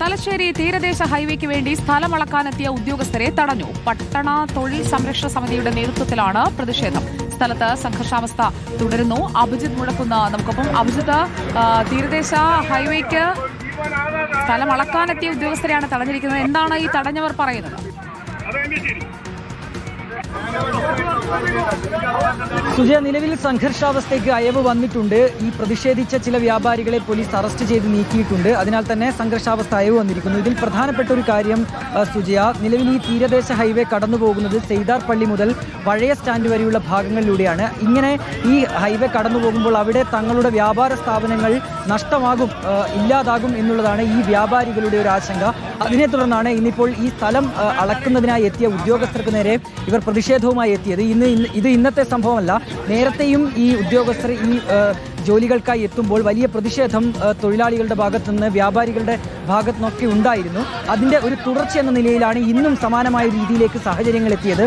തലശ്ശേരി തീരദേശ ഹൈവേക്ക് വേണ്ടി സ്ഥലമളക്കാനെത്തിയ ഉദ്യോഗസ്ഥരെ തടഞ്ഞു. പട്ടണ തൊഴിൽ സംരക്ഷണ സമിതിയുടെ നേതൃത്വത്തിലാണ് പ്രതിഷേധം. സ്ഥലത്ത് സംഘർഷാവസ്ഥ തുടരുന്നു. അഭിജിത്ത് മുഴക്കുന്ന നമുക്കൊപ്പം. അഭിജിത്ത് തീരദേശ ഹൈവേക്ക് സ്ഥലം അളക്കാനെത്തിയ ഉദ്യോഗസ്ഥരെയാണ് തടഞ്ഞിരിക്കുന്നത്. എന്താണ് ഈ തടഞ്ഞവർ പറയുന്നത്? സുജയ നിലവിൽ സംഘർഷാവസ്ഥയ്ക്ക് അയവ് വന്നിട്ടുണ്ട്. ഈ പ്രതിഷേധിച്ച ചില വ്യാപാരികളെ പോലീസ് അറസ്റ്റ് ചെയ്ത് നീക്കിയിട്ടുണ്ട്. അതിനാൽ തന്നെ സംഘർഷാവസ്ഥ അയവ് വന്നിരിക്കുന്നു. ഇതിൽ പ്രധാനപ്പെട്ട ഒരു കാര്യം സുജയ നിലവിൽ ഈ തീരദേശ ഹൈവേ കടന്നു പോകുന്നത് സെയ്താർ പള്ളി മുതൽ പഴയ സ്റ്റാൻഡ് വരെയുള്ള ഭാഗങ്ങളിലൂടെയാണ്. ഇങ്ങനെ ഈ ഹൈവേ കടന്നു പോകുമ്പോൾ അവിടെ തങ്ങളുടെ വ്യാപാര സ്ഥാപനങ്ങൾ നഷ്ടമാകും ഇല്ലാതാകും എന്നുള്ളതാണ് ഈ വ്യാപാരികളുടെ ഒരു ആശങ്ക. അതിനെ തുടർന്നാണ് ഇന്നിപ്പോൾ ഈ സ്ഥലം അളക്കുന്നതിനായി എത്തിയ ഉദ്യോഗസ്ഥർക്ക് നേരെ ഇവർ പ്രതിഷേധവുമായി എത്തിയത്. ഇന്ന് ഇത് ഇന്നത്തെ സംഭവമല്ല നേരത്തെയും ഈ ഉദ്യോഗസ്ഥർ ഈ ജോലികൾക്കായി എത്തുമ്പോൾ വലിയ പ്രതിഷേധം തൊഴിലാളികളുടെ ഭാഗത്തു നിന്ന് വ്യാപാരികളുടെ ഭാഗത്തു നിന്നൊക്കെ ഉണ്ടായിരുന്നു. അതിന്റെ ഒരു തുടർച്ച എന്ന നിലയിലാണ് ഇന്നും സമാനമായ രീതിയിലേക്ക് സാഹചര്യങ്ങൾ എത്തിയത്.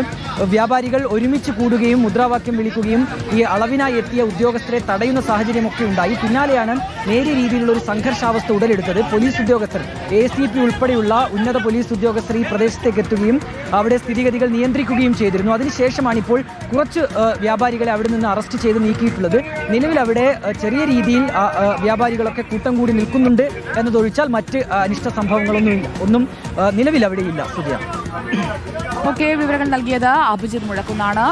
വ്യാപാരികൾ ഒരുമിച്ച് കൂടുകയും മുദ്രാവാക്യം വിളിക്കുകയും ഈ അളവിനായി എത്തിയ ഉദ്യോഗസ്ഥരെ തടയുന്ന സാഹചര്യമൊക്കെ ഉണ്ടായി. പിന്നാലെയാണ് നേരിയ രീതിയിലുള്ള ഒരു സംഘർഷാവസ്ഥ ഉടലെടുത്തത്. പോലീസ് ഉദ്യോഗസ്ഥർ എ സി പി ഉൾപ്പെടെയുള്ള ഉന്നത പോലീസ് ഉദ്യോഗസ്ഥർ ഈ പ്രദേശത്തേക്ക് എത്തുകയും അവിടെ സ്ഥിതിഗതികൾ നിയന്ത്രിക്കുകയും ചെയ്തിരുന്നു. അതിനുശേഷമാണ് ഇപ്പോൾ കുറച്ച് വ്യാപാരികളെ അവിടെ നിന്ന് അറസ്റ്റ് ചെയ്ത് നീക്കിയിട്ടുള്ളത്. നിലവിൽ അവിടെ ചെറിയ രീതിയിൽ വ്യാപാരികളൊക്കെ കൂട്ടം കൂടി നിൽക്കുന്നുണ്ട് എന്നതൊഴിച്ചാൽ മറ്റ് അനിഷ്ട സംഭവങ്ങളൊന്നും ഒന്നും നിലവിൽ അവിടെ ഇല്ല സുധിയ. ഓക്കെ വിവരങ്ങൾ നൽകിയത് അഭിജിത് മുഴക്കുന്നാണ്.